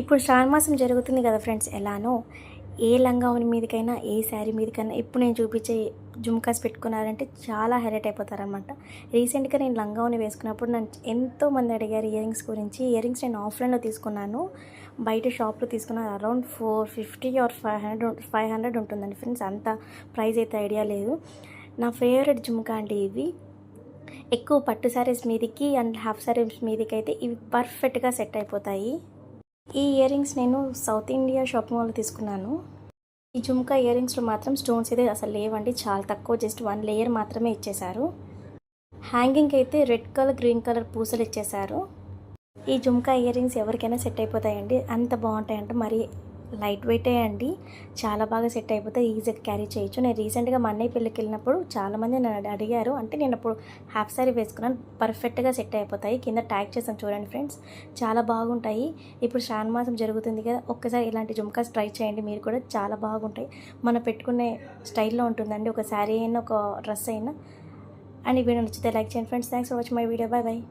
ఇప్పుడు శ్రావణ మాసం జరుగుతుంది కదా ఫ్రెండ్స్ ఎలానో? ఏ లంగావని మీదకైనా ఏ శారీ మీదకైనా ఇప్పుడు నేను చూపించే జుమ్కాస్ పెట్టుకున్నారంటే చాలా హైలైట్ అయిపోతారనమాట రీసెంట్గా నేను లంగావని వేసుకున్నప్పుడు నన్ను ఎంతో మంది అడిగారు ఇయర్ రింగ్స్ గురించి. ఇయర్ రింగ్స్ నేను ఆఫ్లైన్లో తీసుకున్నాను. బయట షాప్లో తీసుకున్నాను around four fifty or five hundred five hundred ఉంటుందండి ఫ్రెండ్స్. అంత ప్రైస్ అయితే ఐడియా లేదు. నా ఫేవరెట్ జుమ్కా అండి ఇవి. ఎక్కువ పట్టు శారీస్ మీదకి అండ్ హాఫ్ శారీస్ మీదకి అయితే ఇవి పర్ఫెక్ట్గా సెట్ అయిపోతాయి. ఈ ఇయర్ రింగ్స్ నేను సౌత్ ఇండియా షాపింగ్ మాల్లో తీసుకున్నాను. ఈ జుమ్కా ఇయర్ రింగ్స్లో మాత్రం స్టోన్స్ అయితే అసలు లేవండి. చాలా తక్కువ జస్ట్ వన్ లేయర్ మాత్రమే ఇచ్చేశారు. హ్యాంగింగ్ అయితే రెడ్ కలర్ గ్రీన్ కలర్ పూసలు ఇచ్చేశారు. ఈ జుమ్కా ఇయర్ రింగ్స్ ఎవరికైనా సెట్ అయిపోతాయండి. అంత బాగుంటాయంటే. మరి లైట్ వెయిటే అండి. చాలా బాగా సెట్ అయిపోతాయి ఈజీగా క్యారీ చేయొచ్చు. నేను రీసెంట్గా మా అన్నయ్య పెళ్ళికి వెళ్ళినప్పుడు చాలామంది నన్ను అడిగారు. అంటే నేను అప్పుడు హాఫ్ సారీ వేసుకున్నాను. పర్ఫెక్ట్గా సెట్ అయిపోతాయి. కింద ట్యాగ్ చేసాను చూడండి ఫ్రెండ్స్. చాలా బాగుంటాయి. ఇప్పుడు శ్రావణ మాసం జరుగుతుంది కదా ఒక్కసారి ఇలాంటి జుమ్కాస్ ట్రై చేయండి. మీరు కూడా చాలా బాగుంటాయి. మనం పెట్టుకునే స్టైల్లో ఉంటుందండి. ఒక శారీ అయినా ఒక డ్రెస్ అయినా. అండ్ ఈ వీడియో నచ్చితే లైక్ చేయండి friends. Thanks for watch my video. Bye bye.